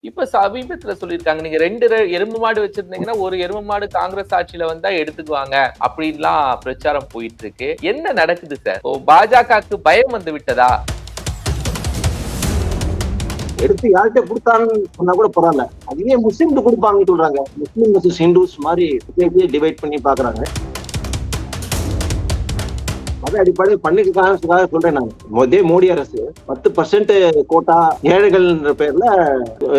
இப்ப சமீபத்துல சொல்லியிருக்காங்க. நீங்க ரெண்டு ரெ- மாடு வச்சிருந்தீங்கன்னா ஒரு எருமை மாடு காங்கிரஸ் ஆட்சியில வந்தா எடுத்துக்குவாங்க. அப்படின்லாம் பிரச்சாரம் போயிட்டு இருக்கு என்ன நடக்குது சார்? ஓ பாஜகவுக்கு பயம் வந்து விட்டதா? எடுத்து யார்கிட்ட கொடுத்தான்னு சொன்னா கூட பரவாயில்ல. அதுவே முஸ்லீம் கொடுப்பாங்கன்னு சொல்றாங்க. முஸ்லீம் ஹிந்துஸ் மாதிரி டிவைட் பண்ணி பாக்குறாங்க மத அடிப்படையில் பண்ணிருக்காங்க சொல்றேன் நான். மோதே மோடி அரசு பத்து பர்சன்ட் கோட்டா ஏழைகள்ன்ற பேர்ல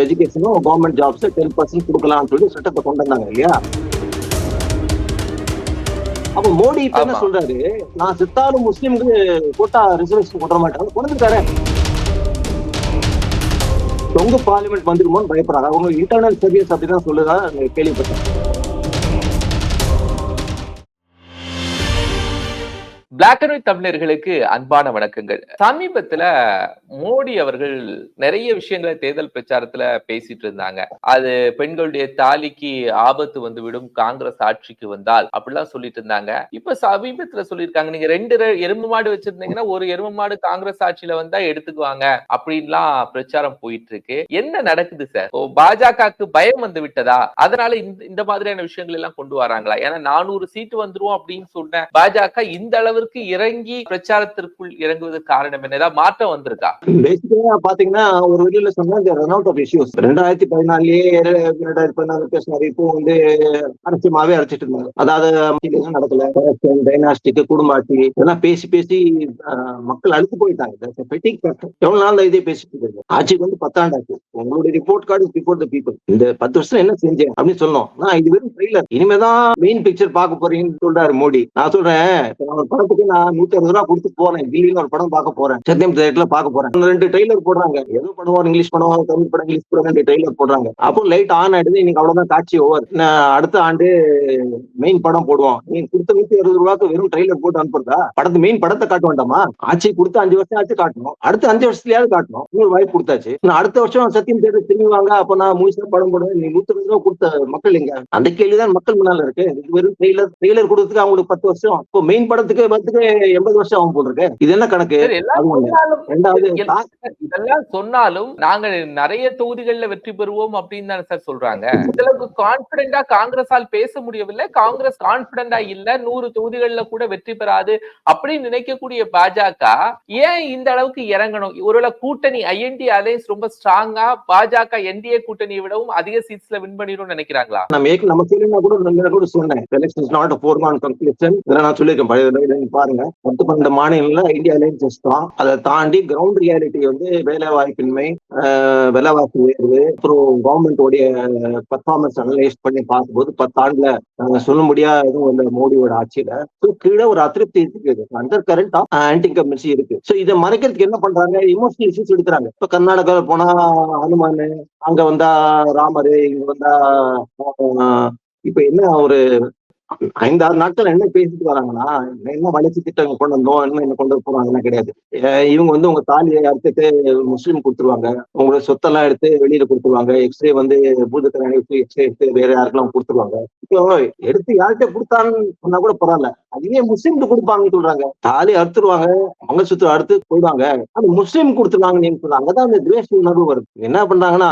எஜுகேஷனும் கவர்மெண்ட் ஜாப்ஸ் டென் பர்சன்ட் கொடுக்கலாம்னு சொல்லி சட்டத்தை கொண்டு வந்தாங்க இல்லையா? அப்ப மோடி இப்ப என்ன. சொல்றாரு? நான் செத்தாலும் முஸ்லீம்க்கு கோட்டா ரிசர்வேஷன் கொண்டு மாட்டாங்க கொண்டு தொங்கு பார்லிமெண்ட் வந்துருமோன்னு பயப்படுறாங்க. அவங்க இன்டர்னல் சர்வீஸ் அப்படிதான் சொல்லுதா நான் கேள்விப்பட்டேன். பிளாக் அண்ட் ஒயிட் தமிழர்களுக்கு அன்பான வணக்கங்கள். சமீபத்துல மோடி அவர்கள் நிறைய விஷயங்களை தேர்தல் பிரச்சாரத்துல பேசிட்டு இருந்தாங்க. அது பெண்களுடைய தாலிக்கு ஆபத்து வந்து விடும் காங்கிரஸ் ஆட்சிக்கு வந்தால் அப்படிலாம் சொல்லிட்டு இருந்தாங்க. இப்ப சமீபத்துல சொல்லியிருக்காங்க நீங்க ரெண்டு ரெ- மாடு வச்சிருந்தீங்கன்னா ஒரு எருமை மாடு காங்கிரஸ் ஆட்சியில வந்தா எடுத்துக்குவாங்க அப்படின்லாம் பிரச்சாரம் போயிட்டு இருக்கு என்ன நடக்குது சார்? ஓ பாஜகவுக்கு பயம் வந்து விட்டதா? அதனால இந்த இந்த மாதிரியான விஷயங்கள் எல்லாம் கொண்டு வராங்களா? ஏன்னா நானூறு சீட்டு வந்துருவோம் அப்படின்னு சொன்ன பாஜக இந்த அளவிற்கு இறங்கி பிரச்சாரத்திற்குள் இறங்குவதற்கு காரணம் என்ன? ஏதாவது மாற்றம் வந்திருக்கா? பேசிக்கா பாத்தீங்கன்னா ஒரு வெளியில சொன்னா இந்த ரன் அவுட் ஆஃப் இஷ்யூஸ் ரெண்டாயிரத்தி பதினாலயே ரெண்டாயிரத்தி பதினாலு பேசினாரு இப்போ வந்து அரசியமாவே அரைச்சிட்டு இருந்தாரு. அதாவது நடக்கல. டைனாஸ்டிக் குடும்ப ஆட்சி இதெல்லாம் பேசி பேசி மக்கள் அழுத்து போயிட்டாங்க. எவ்வளவு நாள் இதே பேசிட்டு இருக்காங்க ஆட்சிக்கு வந்து பத்தாண்டு ஆச்சு உங்களுடைய report card before the people இந்த பத்து வருஷம் என்ன செஞ்சேன் அப்படின்னு சொன்னோம் நான் இது வெறும் ட்ரெயிலர் இனிமேதான் மெயின் பிக்சர் பார்க்க போறீங்கன்னு சொல்றாரு மோடி. நான் சொல்றேன் படத்துக்கு நான் நான் நூத்தி அறுபது ரூபா கொடுத்து போறேன். தில்லியில ஒரு படம் பார்க்க போறேன். சத்தியம் தேட்டர்ல பார்க்க போறேன். ரெண்டு ட்ரெய்லர் போடுறாங்க. ஏதோ படம் இங்கிலீஷ் படம் தமிழ் படம் இங்கிலீஷ் படம் ரெண்டு ட்ரெய்லர் போடுறாங்க. அப்போ லைட் ஆன் ஆயிடுது. இன்னைக்கு அவ்வளவுதான் காட்சி ஓவர் அடுத்த ஆண்டு மெயின் படம் போடுவோம். நீ கொடுத்த நூத்தி அறுபது ரூபாய்க்கு வெறும் ட்ரெய்லர் போட்டு அனுப்புறதா? படத்து மெயின் படத்தை காட்ட வேண்டாமா ஆட்சி கொடுத்து அஞ்சு வருஷம் ஆச்சு காட்டணும். அடுத்த அஞ்சு வருஷத்துலயாவது காட்டணும். உங்களுக்கு வாய்ப்பு கொடுத்தாச்சு. நான் அடுத்த வருஷம் சத்தியம் தேட்டர் திரும்பி வாங்க. அப்ப நான் முழுசா படம் போடுவேன். நீ நூத்தி அறுபது ரூபா கொடுத்த மக்கள் எங்க? அந்த கேள்விதான் மக்கள் முன்னால இருக்கு. வெறும் ட்ரெய்லர் ட்ரெய்லர் கொடுத்ததுக்கு அவங்களுக்கு பத்து வருஷம். இப்போ மெயின் படத்துக்கு பத்துக்கு எண்பது வருஷம் ஆகும் போட்டிருக்கு இது என்ன கணக்கு? இதெல்லாம் சொன்னாலும் நாங்க நிறைய தொகுதிகள்ல வெற்றி பெறுவோம் அப்படின்னு தானே சார் சொல்றாங்க. அளவுக்கு கான்பிடண்டா காங்கிரஸால் பேச முடியவில்லை. காங்கிரஸ் கான்பிடண்டா இல்ல. நூறு தொகுதிகள்ல கூட வெற்றி பெறாது அப்படின்னு நினைக்கக்கூடிய பாஜக ஏன் இந்த அளவுக்கு இறங்கணும்? ஒருவேளை கூட்டணி ஐஎன்டி அலையன்ஸ் ரொம்ப ஸ்ட்ராங்கா பாஜக என்டிஏ கூட்டணியை விடவும் அதிக சீட்ஸ்ல வின் பண்ணிடும்னு நினைக்கிறாங்களா? நம்ம கூட கூட சொன்னேன். எலெக்ஷன் நாட் ஃபோர் நான் சொல்லியிருக்கேன். பழைய பாருங்க. பத்து பன்னெண்டு மாநிலங்கள்ல இந்தியா அலையன்ஸ் தான். அதை தாண்டி கிரவுண்ட் ரியாலிட்டி வந்து வேலை வாய்ப்பின்மை விலைவாசி உயர்வு அப்புறம் கவர்மெண்ட் உடைய பர்ஃபார்மன்ஸ் அனலைஸ் பண்ணி பார்க்கும்போது பத்தாண்டுல நாங்க சொல்ல முடியாத எதுவும் இந்த மோடியோட ஆட்சியில. ஸோ கீழே ஒரு அதிருப்தி இருக்குது அண்டர் கரண்ட் ஆன்டி கம்பன்சி இருக்கு. ஸோ இதை மறைக்கிறதுக்கு என்ன பண்றாங்க? இமோஷனல் இஷ்யூஸ் எடுக்கிறாங்க. இப்ப கர்நாடகாவில் போனா ஹனுமான் அங்க வந்தா ராமர் இங்க வந்தா இப்ப என்ன ஒரு ஐந்தாறு நாட்கள் என்ன பேசிட்டு வராங்கன்னா என்ன வளர்ச்சி திட்டம் கொண்டு வந்தோம் என்ன என்ன கொண்டு போறாங்கன்னா கிடையாது. இவங்க வந்து உங்க தாலியை அறுத்துட்டு முஸ்லீம் கொடுத்துருவாங்க. உங்களோட சொத்தெல்லாம் எடுத்து வெளியில கொடுத்துருவாங்க. எக்ஸ்ரே வந்து பூதக்கரணி எக்ஸ்ரே எடுத்து வேற யாருக்கெல்லாம் கொடுத்துருவாங்க. இப்போ எடுத்து யார்கிட்ட கொடுத்தான்னு சொன்னா கூட பரவாயில்ல. அதுவே முஸ்லீம்க்கு கொடுப்பாங்கன்னு சொல்றாங்க. தாலி அறுத்துருவாங்க மங்கசூத்திரம் அறுத்து போயிடுவாங்க. அது முஸ்லீம் கொடுத்துருவாங்க நீங்க சொல்றாங்க. அங்கதான் அந்த துவேஷ உணர்வு வருது. என்ன பண்றாங்கன்னா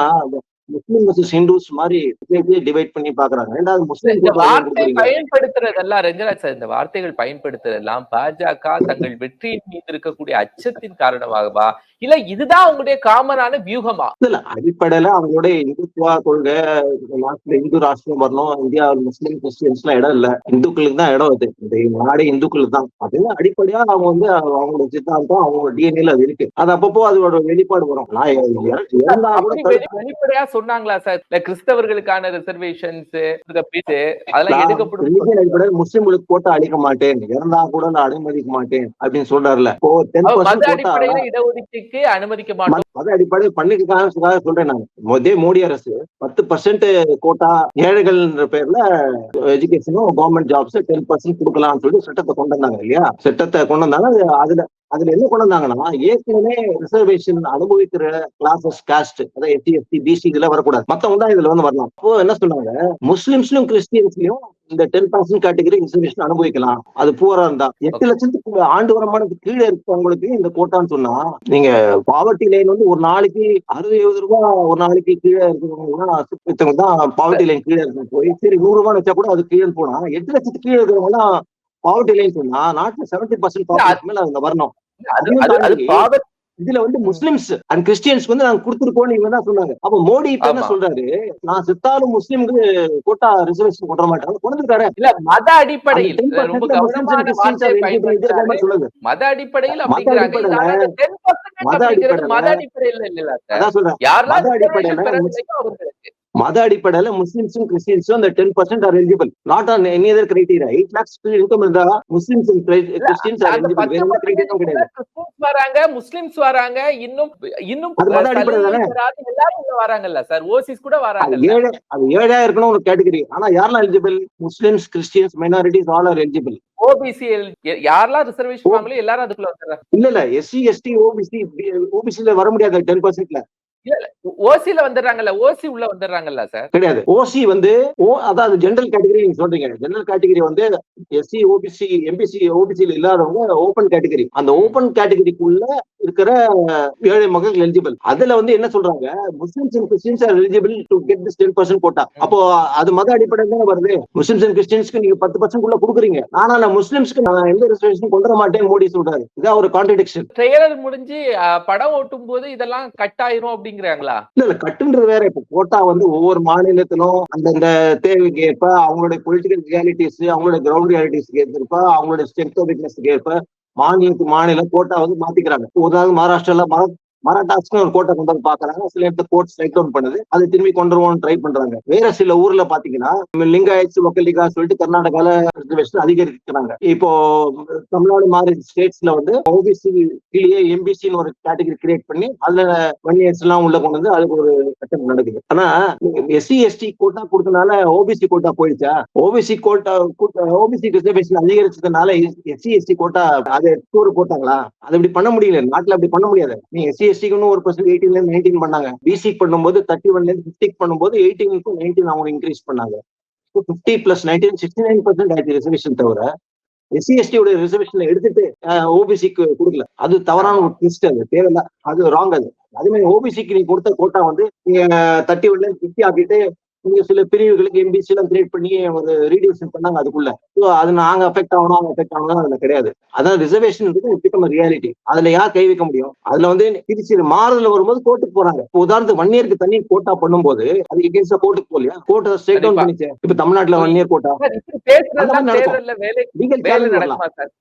முஸ்லீம் வர்சஸ் ஹிந்துஸ் மாதிரி டிவைட் பண்ணி பாக்குறாங்க ரெண்டாவது முஸ்லீம் இந்த வார்த்தை. பயன்படுத்துறதெல்லாம் ரஞ்சராஜ் சார் இந்த வார்த்தைகள் பயன்படுத்துறதெல்லாம் பாஜக தங்கள் வெற்றியின் மீது இருக்கக்கூடிய அச்சத்தின் காரணமாகவா இல்ல இதுதான் உங்களுடைய காமனான வியூகமா? இல்ல அடிப்படையில அவங்களுடைய இந்துத்துவா கொள்கை நாட்டுல இந்து ராஷ்டிரம் வரணும் இந்தியாவில் முஸ்லீம் கிறிஸ்டியன்ஸ் எல்லாம் இடம் இல்ல. இந்துக்களுக்கு தான் இடம் அது. இந்த நாடே இந்துக்களுக்கு தான். அதுல அடிப்படையா அவங்க வந்து அவங்களோட சித்தாந்தம் அவங்களோட டிஎன்ஏல அது இருக்கு. அது அப்பப்போ அதோட வெளிப்பாடு வரும். வெளிப்படையா சொன்னாங்களா சார்? இல்ல கிறிஸ்தவர்களுக்கான ரிசர்வேஷன்ஸ் அதெல்லாம் எடுக்கப்படும். முஸ்லீம்களுக்கு கோட்டை அழிக்க மாட்டேன். இறந்தா கூட நான் அனுமதிக்க மாட்டேன் அப்படின்னு சொல்றாருல இப்போ டென் அவர் மத பர்சன்ட் கோட்டா அடிப்படையில இடஒதுக்கீட்டுக்கு அனுமதிக்க மாட்டோம். மத அடிப்படையில் பண்ணிக்காக சொல்றேன் நான். மோதே மோடி அரசு பத்து பர்சன்ட் கோட்டா ஏழைகள்ன்ற பேர்ல எஜுகேஷனும் கவர்மெண்ட் ஜாப்ஸ் டென் பர்சன்ட் கொடுக்கலாம்னு சொல்லி சட்டத்தை கொண்டு வந்தாங்க இல்லையா? சட்டத்தை கொண்டு வந்தாங்க. அது அதுல அதுல என்ன கொண்டு வந்தாங்கன்னா ஏற்கனவே ரிசர்வேஷன் அனுபவிக்கிற கிளாஸஸ் காஸ்ட் அதாவது எஸ்சி எஸ்டி பிசி இதுல வரக்கூடாது. மத்தவங்க தான் இதுல வந்து வரலாம். அப்போ என்ன சொன்னாங்க? முஸ்லிம்ஸ்லயும் கிறிஸ்டியன்ஸ்லயும் இந்த டென் பர்சன்ட் கேட்டகரி ரிசர்வேஷன் அனுபவிக்கலாம். அது பூரா இருந்தா. எட்டு லட்சத்துக்கு ஆண்டு வருமானத்துக்கு கீழே இருக்கவங்களுக்கு இந்த கோட்டான்னு சொன்னா நீங்க பாவர்ட்டி லைன் வந்து ஒரு நாளைக்கு அறுபது எழுபது ரூபாய் ஒரு நாளைக்கு கீழே இருக்கிறவங்க தான் பாவர்ட்டி லைன் கீழே இருக்கும். போய் சரி நூறு ரூபாய் வச்சா கூட அது கீழே போனா எட்டு லட்சத்துக்கு கீழே இருக்கிறவங்க பாவர்ட்டி லைன் சொன்னா நாட்டுல செவன்டி பர்சன்ட் பாவர்ட்டி மேல அவங்க வரணும். இதுல வந்து முஸ்லிம்ஸ் அண்ட் கிறிஸ்டியன்ஸ்க்கு வந்து நாங்க கொடுத்துருக்கோம் இவங்க தான் சொன்னாங்க. அப்ப மோடி இப்ப என்ன. சொல்றாரு? நான் செத்தாலும் முஸ்லிம்க்கு கோட்டா ரிசர்வேஷன் கொண்டு மாட்டாங்க கொண்டு இருக்காரு இல்ல மத அடிப்படையில் ரொம்ப சொல்லுங்க மத அடிப்படையில் மத அடிப்படையில- இது ஆனா 10% மத அடிப்படையில- மத அடிப்படையில் இல்ல சொல்றேன். யாரெல்லாம் அடிப்படையில மத அடிப்படையில முஸ்லிம்ஸும் கிறிஸ்டியன்ஸும் அந்த ten percent are eligible not on any other criteria eight lakhs income இருந்தா முஸ்லிம்ஸ் கிறிஸ்டியன்ஸ் ஆர் எலிஜிபிள் வேற எந்த கிரைட்டீரியாவும் கிடையாது. வராங்க முஸ்லிம்ஸ் வராங்க இன்னும் இன்னும் அது மத அடிப்படையில எல்லாரும் உள்ள வராங்கல்ல சார். ஓசிஸ் கூட அது வராங்கல்ல ஏழை அது ஏழையா இருக்கணும் ஒரு கேட்டகரி ஆனா யாரெல்லாம் eligible Muslims Christians minorities all are eligible OBC யாரெல்லாம் ரிசர்வேஷன் எல்லாரும் அதுக்குள்ள இல்ல இல்ல. எஸ்சி எஸ்டி ஓபிசி ஓபிசில வர முடியாது டென் பர்சன்ட்ல ஓசில வந்துடுறாங்கல்ல ஓசி உள்ள வந்துடுறாங்கல்ல சார்? கிடையாது. ஓசி வந்து ஓ அதாவது ஜெனரல் கேட்டகரி நீங்க சொல்றீங்க. ஜெனரல் கேட்டகரி வந்து எஸ்சி ஓபிசி எம்பிசி ஓபிசியில் இல்லாதவங்க ஓபன் கேட்டகரி அந்த ஓபன் கேட்டகரிக்குள்ள இருக்கிற ஏழை மக்கள் எலிஜிபிள் அதுல வந்து என்ன சொல்றாங்க? Muslims and Christians are eligible to get this ten percent quota அப்போ அது மத அடிப்படையில் தானே வருது? முஸ்லிம்ஸ் அண்ட் கிறிஸ்டின்ஸ்க்கு நீங்க பத்து பர்சன்ட் உள்ள கொடுக்குறீங்க. ஆனா நான் முஸ்லிம்ஸ்க்கு நான் எந்த ரிசர்வேஷன் கொண்டு வர மாட்டேன் மோடி சொல்றாரு. இதான் ஒரு கான்ட்ரடிக்ஷன் ட்ரெய்லர் முடிஞ்சு படம் ஓட்டும் போது இதெல்லாம் கட் ஆயிரும் அப்படிங்கிறாங்களா? இல்ல இல்ல கட்டுன்றது வேற. இப்ப கோட்டா வந்து ஒவ்வொரு மாநிலத்திலும் அந்தந்த தேவைக்கு ஏற்ப அவங்களுடைய பொலிட்டிக்கல் ரியாலிட்டிஸ் அவங்களுடைய கிரவுண்ட் ரியாலிட்டிஸ்க்கு ஏற்ப அவங்களுடைய ஸ்ட்ரென்த் வீக்னஸ்க்கு ஏற்ப மாநிலத்துக்கு மாநிலம் கோட்டா வந்து மாத்திக்கிறாங்க. இப்ப உதாரணம் மகாராஷ்டிரால மத மராட்டாஸ்க்கு ஒரு கோட்டை கொண்டு வந்து பாக்குறாங்க சில இடத்துல கோர்ட் ஸ்ட்ரைக் அவுட் பண்ணுது. அது திரும்பி கொண்டு வருவோம் ட்ரை பண்றாங்க. வேற சில ஊர்ல பாத்தீங்கன்னா லிங்காயட்ஸ் ஒக்கலிகா சொல்லிட்டு கர்நாடகால ரிசர்வேஷன் அதிகரிக்கிறாங்க. இப்போ தமிழ்நாடு மாதிரி ஸ்டேட்ஸ்ல வந்து ஓபிசி கீழே எம்பிசின்னு ஒரு கேட்டகரி கிரியேட் பண்ணி அதுல ஒன் இயர்ஸ் எல்லாம் உள்ள கொண்டு வந்து அதுக்கு ஒரு கட்டம் நடக்குது. ஆனா எஸ்சி எஸ்டி கோட்டா கொடுத்தனால ஓபிசி கோட்டா போயிடுச்சா? ஓபிசி கோட்டா ஓபிசி ரிசர்வேஷன் அதிகரிச்சதுனால எஸ்சி எஸ்டி கோட்டா அதை டூர் போட்டாங்களா? அது இப்படி பண்ண முடியல. நாட்டுல அப்படி பண்ண முடியாது. நீ எஸ்சி எஸ்டிக்குன்னு ஒரு பர்சன்ட் எயிட்டீன்ல நைன்டீன் பண்ணாங்க. பிசி பண்ணும்போது தேர்ட்டி ஒன்ல இருந்து பிப்டிக் பண்ணும்போது எயிட்டீனுக்கும் நைன்டீன் அவங்க இன்க்ரீஸ் பண்ணாங்க. Fifty plus nineteen sixty nine percent ஆயிடுச்சு ரிசர்வேஷன் தவிர எஸ்சி எஸ்டியோட ரிசர்வேஷன் எடுத்துட்டு ஓபிசிக்கு கொடுக்கல. அது தவறான ஒரு ட்விஸ்ட் அது. தேவையில்ல. அது ராங் அது. அதே மாதிரி ஓபிசிக்கு நீ கொடுத்த கோட்டா வந்து நீங்க தேர்ட்டி ஒன்ல இருந்து பிப்டி ஆக்கிட்டு நீங்க சில பிரிவுகளுக்கு எம்பிசி எல்லாம் கிரியேட் பண்ணி ஒரு ரீடியூஷன் பண்ணாங்க அதுக்குள்ள. ஸோ அது நாங்க அஃபெக்ட் ஆகணும் அவங்க அஃபெக்ட் ஆகணும் அதுல கிடையாது. அதான் ரிசர்வேஷன் பிகம் ரியாலிட்டி அதுல யார் கை வைக்க முடியும்? அதுல வந்து திருச்சி மாறுதல வரும்போது கோர்ட்டுக்கு போறாங்க. இப்போ உதாரணத்துக்கு ஒன் இயருக்கு தண்ணி கோட்டா பண்ணும்போது அது எகேன்ஸ்டா கோர்ட்டுக்கு போகலையா? கோர்ட்டை ஸ்ட்ரைக் டவுன் பண்ணிச்சு. இப்ப தமிழ்நாட்டுல ஒன் இயர் கோட்டா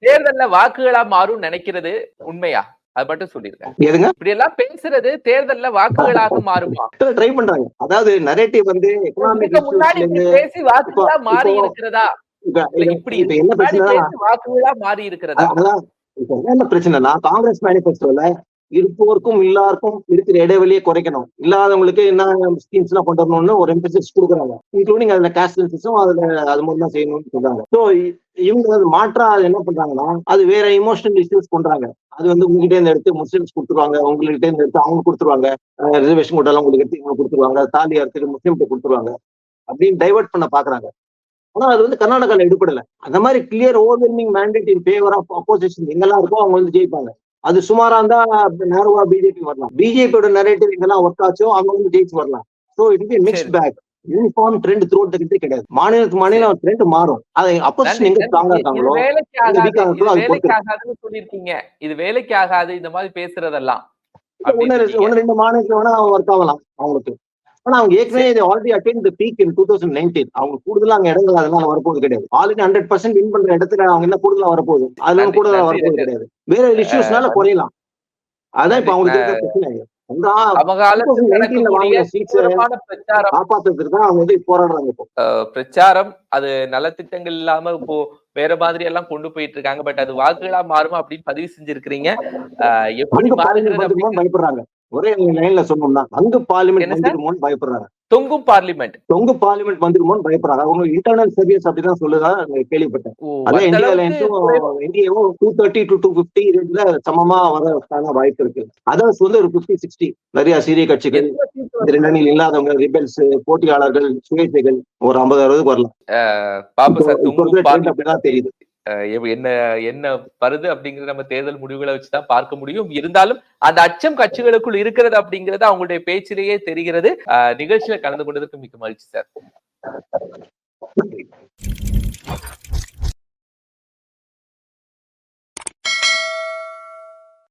தேர்தல்ல வாக்குகளா மாறும் நினைக்கிறது உண்மையா? அது மட்டும் சொல்லிருக்கேன். எதுங்க? இப்படி எல்லாம் பேசுறது தேர்தல்ல வாக்குகளாக மாறுமா? ட்ரை பண்றாங்க. அதாவது நரேட்டிவ் வந்து முன்னாடி பேசி வாக்குகளா மாறி இருக்கிறதா? இப்படி இப்ப என்ன பிரச்சனை வாக்குகளா மாறி இருக்கிறதா? என்ன பிரச்சனைனா காங்கிரஸ் மேனிபெஸ்டோல இருப்போருக்கும் எல்லாருக்கும் இருக்கிற இடைவெளியை குறைக்கணும். இல்லாதவங்களுக்கு என்ன ஸ்கீம்ஸ் எல்லாம் கொண்டு வரணும்னு ஒரு எம்பசிஸ் கொடுக்குறாங்க. இன்க்ளூடிங் அதுல காஸ்ட் சென்சஸும் அதுல அது மட்டும் தான் செய்யணும்னு சொல்றாங்க. ஸோ இவங்க அது மாற்றா அது என்ன பண்றாங்கன்னா அது வேற இமோஷனல் இஷ்யூஸ் பண்றாங்க அது வந்து உங்ககிட்ட இருந்து எடுத்து முஸ்லிம்ஸ் கொடுத்துருவாங்க உங்ககிட்ட இருந்து எடுத்து அவங்க கொடுத்துருவாங்க. ரிசர்வேஷன் கூட எல்லாம் உங்களுக்கு எடுத்து இவங்க கொடுத்துருவாங்க. தாலி அறுத்துட்டு முஸ்லீம்கிட்ட கொடுத்துருவாங்க. அப்படின்னு டைவர்ட் பண்ண பாக்குறாங்க. ஆனா அது வந்து கர்நாடகால எடுப்படல அந்த மாதிரி clear overwhelming mandate in favour of opposition எங்கெல்லாம் இருக்கோ அவங்க வந்து ஜெயிப்பாங்க. அது சுமாரா இருந்தா நேருவா பிஜேபி வரலாம். பிஜேபியோட நரேட்டிவ் எங்கெல்லாம் ஒர்க் ஆச்சோ அவங்க வந்து ஜெயிச்சு வரலாம். ஸோ இது மிக்ஸ்ட் சரி. பேக் யூனிஃபார்ம் ட்ரெண்ட் த்ரூ கண்ட்ரி கிடையாது. மாநிலத்துக்கு மாநிலம் ட்ரெண்ட் மாறும். அது அப்போசிஷன் எங்க. ஸ்ட்ராங்கா இருக்காங்களோ வேலைக்கு ஆகாதுன்னு சொல்லியிருக்கீங்க. இது வேலைக்கு ஆகாது இந்த மாதிரி பேசுறதெல்லாம். ஒன்னு ரெண்டு மாநிலத்துல வேணா ஒர்க் ஆகலாம் அவங்களுக்கு. ஆனா அவங்க ஏற்கனவே already attained the peak in two thousand nineteen அவங்க கூடுதலா அங்க இடங்கள் அதனால வரப்போகுது கிடையாது. ஆல்ரெடி ஹண்ட்ரட் பர்சன்ட் வின் பண்ற இடத்துல அவங்க என்ன கூடுதலா வரப்போகுது. அதுல நன்றி, கூடுதலா வரப்போகுது. கிடையாது. வேற இஷ்யூஸ்னால குறையலாம். அதான் இப்ப. அவங்களுக்கு இருக்கிற பிரச்சனை உங்க சமகாலத்தில் 2019 ல நடக்கக்கூடிய வாங்கின seats அ தீவிரமான பிரச்சாரம். அது நலத்திட்டங்கள் இல்லாம இப்போ வேற மாதிரி எல்லாம் கொண்டு போயிட்டு இருக்காங்க. பட் அது வாக்குகளா மாறுமா அப்படின்னு பதிவு செஞ்சிருக்கிறீங்க. எப்படி மாறுகிறது பயப்படுறாங்க. ஒரே லைன்ல சொன்னோம்னா அங்கு பார்லிமெண்ட்? வந்துருமோன்னு பயப்படுறாங்க. தொங்கும் பார்லிமெண்ட் தொங்கு பார்லிமெண்ட் வந்துருமோன்னு பயப்படுறாங்க. அவங்க இன்டர்னல் சர்வீஸ் அப்படிதான் சொல்லுதா? கேள்விப்பட்டேன். அதான் அந்த இந்தியா அளவுக்கு குறைவா- இந்தியாவும் two thirty to two fifty இதுல சமமா வரக்கான வாய்ப்பு இருக்கு. அதர்ஸ் வந்து ஒரு பிப்டி சிக்ஸ்டி நிறைய சிறிய கட்சிகள் ரெண்டணியில் இல்லாதவங்க ரிபெல்ஸ் போட்டியாளர்கள் சுயேட்சைகள் ஒரு ஐம்பது அறுபதுக்கு வரலாம். பாப்பா சார் அப்படிதான் தெரியுது. என்ன என்ன வருது அப்படிங்கறது நம்ம தேர்தல் முடிவுகளை வச்சுதான் பார்க்க முடியும். இருந்தாலும் அந்த அச்சம் கட்சிகளுக்குள் இருக்கிறது அப்படிங்கிறது அவங்களுடைய பேச்சிலேயே தெரிகிறது. நிகழ்ச்சியில கலந்து கொண்டதற்கு மிக்க மகிழ்ச்சி சார்.